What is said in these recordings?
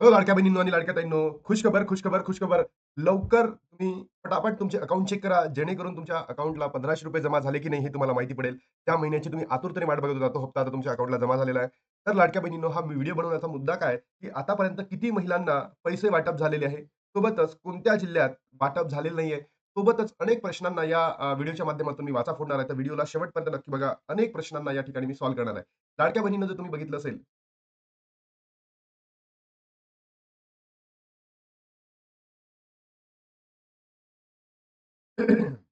हो, लाडक्या बहिणींनो आणि लाडक्या ताईंनो, खुशखबर, खुशखबर, खुशखबर. लवकर तुम्ही पटापट तुमचे अकाउंट चेक करा, जेणेकरून तुमच्या अकाउंटला ₹1500 जमा झाले की नाही हे तुम्हाला माहिती पडेल. त्या महिन्याची तुम्ही आतुरतेने वाट बघत होता. तो हप्ता आता तुमच्या अकाउंटला जमा झालेला आहे. तर लाडक्या बहिणींनो, हा व्हिडिओ बनवण्याचा मुद्दा काय, की आतापर्यंत किती महिलांना पैसे वाटप झालेले आहे, सोबतच कोणत्या जिल्ह्यात वाटप झालेलं नाहीये, सोबतच अनेक प्रश्नांना या व्हिडिओच्या माध्यमातून मी वाचा फोडणार आहे. तर व्हिडिओला शेवटपर्यंत नक्की बघा. अनेक प्रश्नांना या ठिकाणी मी सॉल्व्ह करणार आहे. लाडक्या बहिणीनं जर तुम्ही बघितलं असेल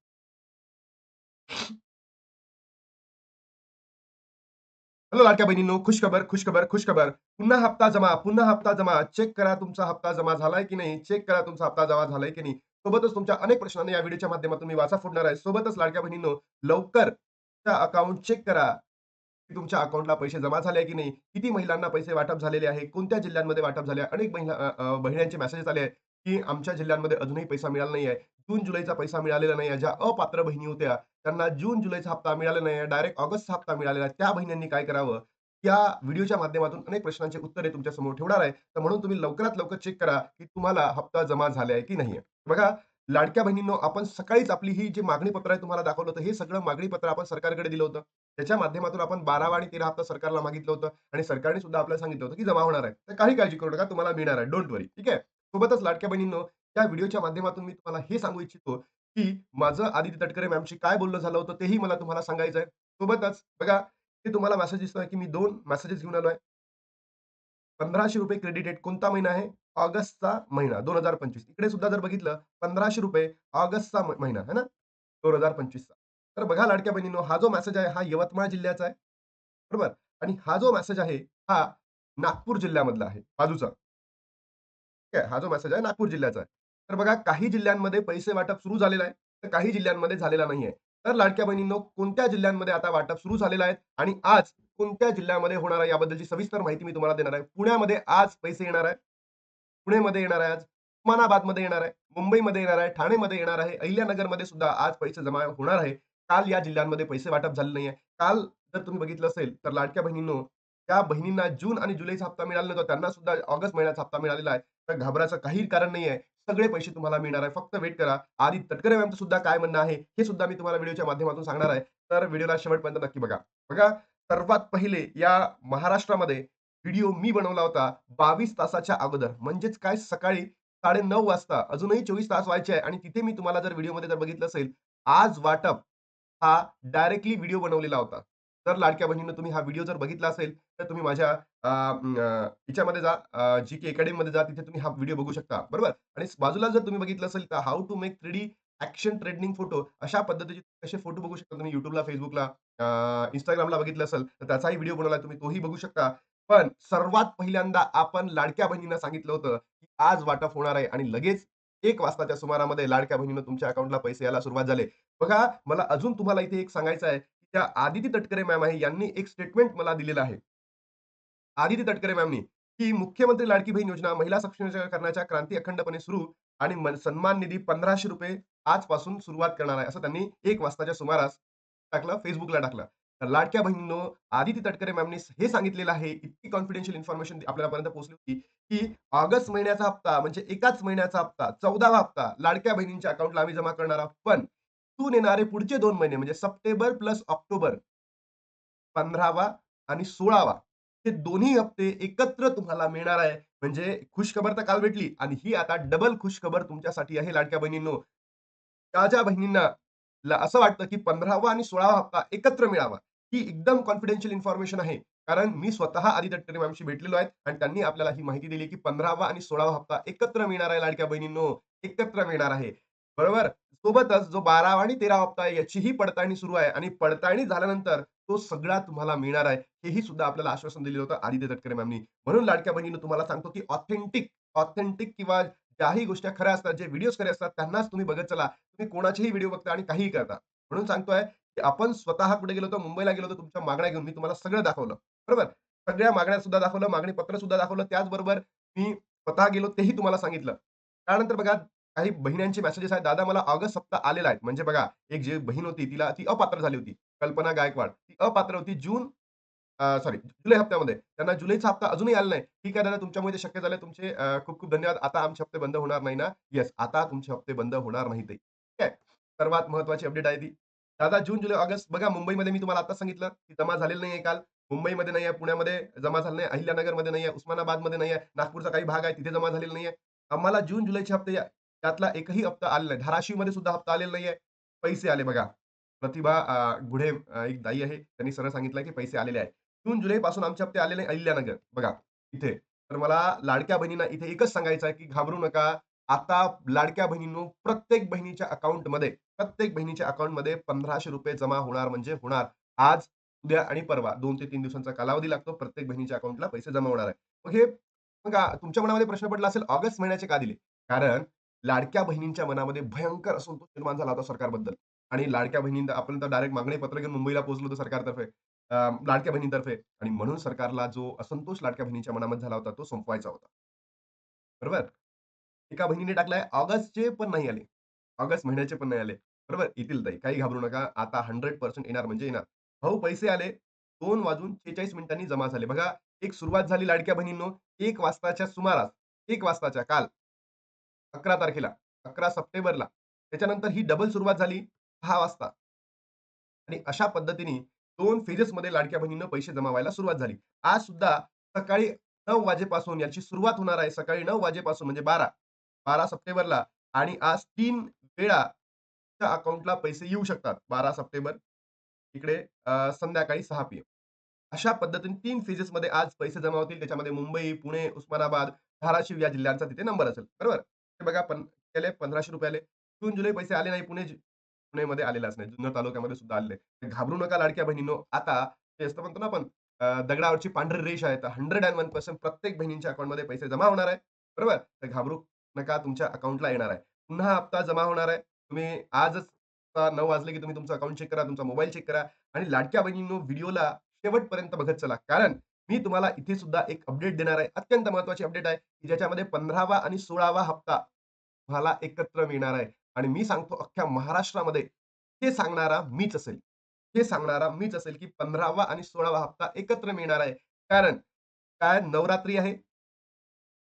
हॅलो लाडक्या बहिणींनो, खुशखबर, खुशखबर, खुशखबर. पुन्हा हप्ता जमा, पुन्हा हप्ता जमा. चेक करा तुमचा हप्ता जमा झालाय की नाही? चेक करा तुमचा हप्ता जमा झालाय की नाही? सोबतच तुमच्या अनेक प्रश्नांना या व्हिडिओच्या माध्यमातून मी वाचा फोडणार आहे. सोबतच लाडक्या बहिणींनो, लवकर अकाउंट चेक करा, की तुमच्या अकाउंटला पैसे जमा झाले की नाही? किती महिलांना पैसे वाटप झालेले आहे? कोणत्या जिल्ह्यांमध्ये वाटप झाले अनेक महिला अ, बहिणींचे मेसेजेस आले आहेत, की आमच्या जिल्ह्यांमध्ये अजूनही पैसा मिळाला नाही आहे. जून, जुलैचा पैसा मिळालेला नाही आहे. ज्या अपात्र बहिणी होत्या, त्यांना जून, जुलैचा हप्ता मिळाला नाही आहे. डायरेक्ट ऑगस्टचा हप्ता मिळालेला त्या बहिणींनी काय करावं? या व्हिडिओच्या माध्यमातून अनेक प्रश्नांचे उत्तरे तुमच्यासमोर ठेवणार आहे. तर म्हणून तुम्ही लवकरात लवकर चेक करा, की तुम्हाला हप्ता जमा झाला आहे की नाहीये. बघा, लाडक्या बहिणींनो, आपण सकाळीच आपली ही जी मागणी पत्र आहे तुम्हाला दाखवलं होतं. हे सगळं मागणी पत्र आपण सरकारकडे दिलं होतं. त्याच्या माध्यमातून आपण 12वा आणि 13 हप्ता सरकारला मागितलं होतं आणि सरकारने सुद्धा आपल्याला सांगितलं होतं, की जमा होणार आहे. तर काही काळजी करू नका, तुम्हाला मिळणार आहे. Don't worry. ठीक आहे. सोबतच लाडक्या बहिणींनो, त्या व्हिडिओच्या माध्यमातून मी तुम्हाला हे सांगू इच्छितो, की माझं आदित्य तटकरे मॅमशी काय बोलणं झालं होतं, तेही मला तुम्हाला सांगायचं आहे. सोबतच बघा, ते तुम्हाला मेसेज दिसतोय, की मी दोन मेसेजेस घेऊन आलोय. ₹1500 क्रेडिट रेट कोणता महिना आहे? ऑगस्टचा महिना 2025. इकडे सुद्धा जर बघितलं ₹1500 ऑगस्टचा महिना है ना 2025चा. तर बघा लाडक्या बहिणींनो, हा जो मेसेज आहे हा यवतमाळ जिल्ह्याचा आहे. बरोबर? आणि हा जो मेसेज आहे हा नागपूर जिल्ह्यामधला आहे, बाजूचा. ठीक आहे. हा जो मेसेज आहे नागपूर जिल्ह्याचा आहे. तर बघा काही जिल्ह्यांमध्ये पैसे वाटप सुरू झालेलं आहे, तर काही जिल्ह्यांमध्ये झालेला नाहीये. तर लाडक्या बहिणींनो, कोणत्या जिल्ह्यांमध्ये आता वाटप सुरू झालेलं आहे आणि आज कोणत्या जिल्ह्यामध्ये होणार आहे याबद्दलची सविस्तर माहिती मी तुम्हाला देणार आहे. पुण्यामध्ये आज पैसे येणार आहे. पुणेमध्ये येणार आहे आज. उस्मानाबादमध्ये येणार आहे. मुंबईमध्ये येणार आहे. ठाणेमध्ये येणार आहे. अहिल्यानगरमध्ये सुद्धा आज पैसे जमा होणार आहे. काल या जिल्ह्यांमध्ये पैसे वाटप झाले आहे काल जर तुम्ही बघितलं असेल, तर लाडक्या बहिणींनो, त्या बहिणींना जून आणि जुलैचा हप्ता मिळाला नव्हता. त्यांना सुद्धा ऑगस्ट महिन्याचा हप्ता मिळालेला आहे. तर घाबरायचं काहीही कारण नाहीये. सगळे पैसे तुम्हाला मिळणार आहे. फक्त वेट करा. आधी तटकरे मॅमचं सुद्धा काय म्हणणं आहे, हे सुद्धा मी तुम्हाला व्हिडिओच्या माध्यमातून सांगणार आहे. तर व्हिडिओला शेवटपर्यंत नक्की बघा. बघा, सर्वात पहिले या महाराष्ट्रामध्ये व्हिडिओ मी बनवला होता 22 तासाच्या अगोदर. म्हणजेच काय सकाळी 9:30 वाजता. अजूनही 24 तास व्हायचे आहे आणि तिथे मी तुम्हाला जर व्हिडिओमध्ये जर बघितलं असेल, आज वाटप हा डायरेक्टली व्हिडिओ बनवलेला होता. तर लाडक्या बहिणीनं तुम्ही हा व्हिडिओ जर बघितला असेल, तर तुम्ही माझ्या याच्यामध्ये जा जी-के अकॅडमीमध्ये जा. तिथे तुम्ही हा व्हिडिओ बघू शकता. बरोबर? आणि बाजूला जर तुम्ही बघितलं असेल, तर हाऊ टू मेक 3डी ॲक्शन ट्रेंडिंग फोटो अशा पद्धतीचे कसे फोटो बघू शकता तुम्ही युट्यूबला फेसबुकला इंस्टाग्रामला बघितलं असेल, तर त्याचाही व्हिडिओ बनवला तुम्ही तोही बघू शकता. पण सर्वात पहिल्यांदा आपण लाडक्या बहिणींना सांगितलं होतं, की आज वाटप होणार आहे आणि लगेच एक वाजताच्या सुमारामध्ये लाडक्या बहिणीनं तुमच्या अकाउंटला पैसे यायला सुरुवात झाले. बघा, मला अजून तुम्हाला इथे एक सांगायचं आहे, त्या आदिती तटकरे मॅम आहे, यांनी एक स्टेटमेंट मला दिलेलं आहे. आदिती तटकरे मॅमनी, की मुख्यमंत्री लाडकी बहीण योजना महिला सक्षमीकरणाच्या क्रांती अखंडपणे सुरू आणि सन्मान निधी ₹1500 आजपासून सुरुवात करणार आहे, असं त्यांनी एक वाजताच्या सुमारास टाकलं, फेसबुकला टाकलं. तर लाडक्या बहिणींनो, आदिती तटकरे मॅमनी हे सांगितलेलं आहे, इतकी कॉन्फिडेन्शियल इन्फॉर्मेशन आपल्यापर्यंत पोहोचली होती, की ऑगस्ट महिन्याचा हप्ता म्हणजे एकाच महिन्याचा हप्ता, 14वा हप्ता लाडक्या बहिणींच्या अकाउंटला आम्ही जमा करणार आहोत. पण तून येणारे पुढचे दोन महिने म्हणजे सप्टेंबर प्लस ऑक्टोबर 15वा आणि 16वा हे दोन्ही हप्ते एकत्र तुम्हाला मिळणार आहे. म्हणजे खुशखबर तर काल भेटली आणि ही आता डबल खुशखबर तुमच्यासाठी आहे लाडक्या बहिणींनो. ज्या ज्या बहिणींना असं वाटतं, की 15वा आणि 16वा हप्ता एकत्र मिळावा. ही एकदम कॉन्फिडेन्शियल इन्फॉर्मेशन आहे. कारण मी स्वतः आदित्य तटकरे मॅमशी भेटलेलो आहे आणि त्यांनी आपल्याला ही माहिती दिली, की 15वा आणि 16वा हप्ता एकत्र मिळणार आहे लाडक्या बहिणींनो, एकत्र मिळणार आहे. बरोबर? सोबतच जो 12वा आणि 13वा हप्ता आहे याचीही पडताळणी सुरू आहे आणि पडताळणी झाल्यानंतर तो सगळा तुम्हाला मिळणार आहे. हेही सुद्धा आपल्याला आश्वासन दिलेलं होतं आदित्य तटकरे मॅमनी. म्हणून लाडक्या बहिणीनं तुम्हाला सांगतो, की ऑथेंटिक, ऑथेंटिक किंवा ज्याही गोष्टी खऱ्या असतात, जे व्हिडिओज खरे असतात त्यांनाच तुम्ही बघत चला. तुम्ही कोणाचेही व्हिडिओ बघता आणि काहीही करता. म्हणून सांगतोय, की आपण स्वतः कुठे गेलो होतो, मुंबईला गेलो होतो तुमच्या मागण्या घेऊन. मी तुम्हाला सगळं दाखवलं. बरोबर? सगळ्या मागण्या सुद्धा दाखवलं, मागणी पत्र सुद्धा दाखवलं. त्याचबरोबर मी स्वतः गेलो तेही तुम्हाला सांगितलं. त्यानंतर बघा काही बहिणींचे मेसेजेस आहेत, "दादा मला ऑगस्ट हप्ता आलेला आहे." म्हणजे बघा, एक जी बहीण होती तिला ती अपात्र झाली होती. कल्पना गायकवाड. ती अपात्र होती. जून सॉरी जुलै हप्त्यामध्ये त्यांना जुलैचा हप्ता अजूनही आला नाही. ठीक आहे दादा तुमच्यामुळे ते शक्य झालं. तुमचे खूप-खूप धन्यवाद. आता आमचे हप्ते बंद होणार नाही ना? येस, आता तुमचे हप्ते बंद होणार नाही ते ठीक आहे. सर्वात महत्वाची अपडेट आहे ती. दादा जून, जुलै, ऑगस्ट बघा मुंबईमध्ये मी तुम्हाला आता सांगितलं, की जमा झालेलं नाहीये काल. मुंबईमध्ये नाहीये, पुण्यामध्ये जमा झालं नाही, अहिल्यानगरमध्ये नाहीये, उस्मानाबादमध्ये नाहीये, नागपूरचा काही भाग आहे तिथे जमा झालेला नाहीये. आम्हाला जून, जुलैचे हप्ते या त्यातला एकही हप्ता आलेला नाही. धाराशिवमध्ये सुद्धा हप्ता आलेला नाहीये. पैसे आले बघा. प्रतिभा गुढे एक दाई आहे. त्यांनी सरळ सांगितलं, की पैसे आलेले आहेत. जून, जुलै पासून आमचे हप्ते आलेले अहिल्यानगर बघा इथे. तर मला लाडक्या बहिणींना इथे एकच सांगायचं आहे, की घाबरू नका. आता लाडक्या बहिणींनो, प्रत्येक बहिणीच्या अकाउंटमध्ये, प्रत्येक बहिणीच्या अकाउंटमध्ये ₹1,500 जमा होणार म्हणजे होणार. आज, उद्या आणि परवा दोन ते तीन दिवसांचा कालावधी लागतो. प्रत्येक बहिणीच्या अकाउंटला पैसे जमा होणार आहे. मग हे तुमच्या मनामध्ये प्रश्न पडला असेल ऑगस्ट महिन्याचे का दिले? कारण लाडक्या बहिणींच्या मनामध्ये भयंकर असंतोष निर्माण झाला होता सरकारबद्दल आणि लाडक्या बहिणींना आपण तर डायरेक्ट मागणी पत्र घेऊन मुंबईला पोहोचलो होतो सरकारतर्फे लाडक्या बहिणींतर्फे आणि म्हणून सरकारला जो असंतोष लाडक्या बहिणीच्या मनामध्ये झाला होता, तो संपवायचा होता. बरोबर? एका बहिणीने टाकलाय ऑगस्टचे पण नाही आले. ऑगस्ट महिन्याचे पण नाही आले. बरोबर? येतील ताई, काही घाबरू नका. आता 100% येणार म्हणजे येणार. भाऊ पैसे आले दोन वाजून 46 मिनिटांनी जमा झाले. बघा, एक सुरुवात झाली लाडक्या बहिणींनो एक वाजताच्या सुमारास, एक वाजताच्या काल 11 तारखेला, 11 सप्टेंबरला. त्याच्यानंतर ही डबल सुरुवात झाली सहा वाजता. आणि अशा पद्धतीने दोन फेजेसमध्ये लाडक्या बहिणींना पैसे जमा व्हायला सुरुवात झाली. आज सुद्धा सकाळी नऊ वाजेपासून याची सुरुवात होणार आहे. सकाळी नऊ वाजेपासून म्हणजे 12, 12 सप्टेंबरला आणि आज तीन वेळा त्या अकाउंटला पैसे येऊ शकतात. 12 सप्टेंबर इकडे संध्याकाळी सहा पी अशा पद्धतीने तीन फेजेसमध्ये आज पैसे जमा होतील. त्याच्यामध्ये मुंबई, पुणे, उस्मानाबाद, धाराशिव या जिल्ह्यांचा तिथे नंबर असेल. बरोबर? बघा पण केले ₹1,500 आले. जून, जुलै पैसे आले नाही. पुणे पुणेमध्ये आलेलाच नाही. जुन्नर तालुक्यामध्ये सुद्धा आलेले घाबरू नका लाडक्या बहिणीनो आता ते असं म्हणतो ना आपण दगडावरची पांढरी रेष आहे. तर 101% प्रत्येक बहिणींच्या अकाउंटमध्ये पैसे जमा होणार आहे. बरोबर? तर घाबरू नका. तुमच्या अकाउंटला येणार आहे. पुन्हा हप्ता जमा होणार आहे. तुम्ही आजच नऊ वाजले की तुम्ही तुमचं अकाउंट चेक करा, तुमचा मोबाईल चेक करा आणि लाडक्या बहिणींनो व्हिडिओला शेवटपर्यंत बघत चला. कारण मी तुम्हाला इथे सुद्धा एक अपडेट देणार आहे. अत्यंत महत्त्वाची अपडेट आहे, की ज्याच्यामध्ये 15वा आणि 16वा हप्ता तुम्हाला एकत्र मिळणार आहे आणि मी सांगतो अख्ख्या महाराष्ट्रामध्ये हे सांगणारा मीच असेल. हे सांगणारा मीच असेल, की 15वा आणि 16वा हप्ता एकत्र मिळणार आहे. कारण काय नवरात्री आहे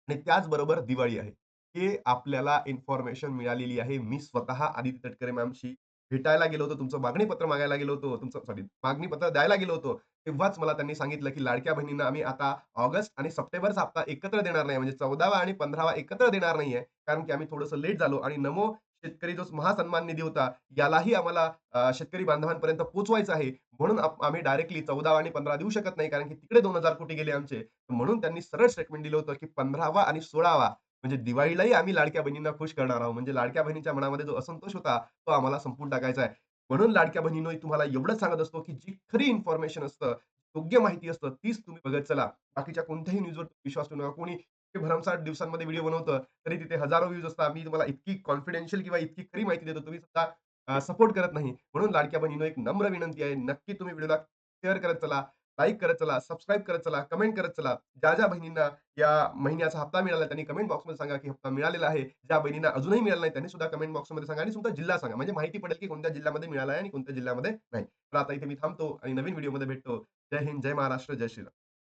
आणि त्याचबरोबर दिवाळी आहे. हे आपल्याला इन्फॉर्मेशन मिळालेली आहे. मी स्वतः आदित्य तटकरे मॅमशी भेटायला गेलो होतो. तुमचं मागणी पत्र मागायला गेलो होतो. तुमचं सॉरी मागणी पत्र द्यायला गेलो होतो. तेव्हाच मला त्यांनी सांगितलं, की लाडक्या बहिणींना आम्ही आता ऑगस्ट आणि सप्टेंबरचा हप्ता एकत्र देणार नाही. म्हणजे 14वा आणि 15वा एकत्र देणार नाहीये. कारण की आम्ही थोडंसं लेट झालो आणि नमो शेतकरी जो महासन्मान निधी होता, यालाही आम्हाला शेतकरी बांधवांपर्यंत पोहोचवायचं आहे. म्हणून आम्ही डायरेक्टली 14 आणि 15 देऊ शकत नाही. कारण की तिकडे दोन हजार कोटी गेले आमचे. म्हणून त्यांनी सरळ स्टेटमेंट दिलं होतं, की 15वा आणि 16वा म्हणजे दिवाळीलाही आम्ही लाडक्या बहिणींना खुश करणार आहोत. म्हणजे लाडक्या बहिणीच्या मनामध्ये जो असंतोष होता, तो आम्हाला संपून टाकायचा आहे. म्हणून लाडक्या बहिणीनो तुम्हाला एवढंच सांगत असतो, की जी खरी इन्फॉर्मेशन असतं, योग्य माहिती असतं, तीच तुम्ही बघत चला. बाकीच्या कोणत्याही न्यूजवर विश्वास ठेवू नका. कोणी भरमसाठ दिवसांमध्ये व्हिडिओ बनवतं, तरी तिथे हजारो व्ह्यूज असतात. मी तुम्हाला इतकी कॉन्फिडेन्शियल किंवा इतकी खरी माहिती देतो, तुम्ही सुद्धा सपोर्ट करत नाही. म्हणून लाडक्या बहिणीनो एक नम्र विनंती आहे. नक्की तुम्ही व्हिडिओला शेअर करत चला, लाईक करत चला, सबस्क्राईब करत चला, कमेंट करत चला. ज्या-ज्या बहिणींना या महिन्याचा हप्ता मिळाला, त्यांनी कमेंट बॉक्समध्ये सांगा, की हप्ता मिळालेला आहे. ज्या बहिणींना अजूनही मिळाला नाही, त्यांनी सुद्धा कमेंट बॉक्समध्ये सांगा आणि तुमचा जिल्हा सांगा. म्हणजे माहिती पडेल, की कोणत्या जिल्ह्यामध्ये मिळाला आहे आणि कोणत्या जिल्ह्यामध्ये नाही. तर आता इथे मी थांबतो आणि नवीन व्हिडिओमध्ये भेटतो. जय हिंद, जय महाराष्ट्र, जय श्रीराम.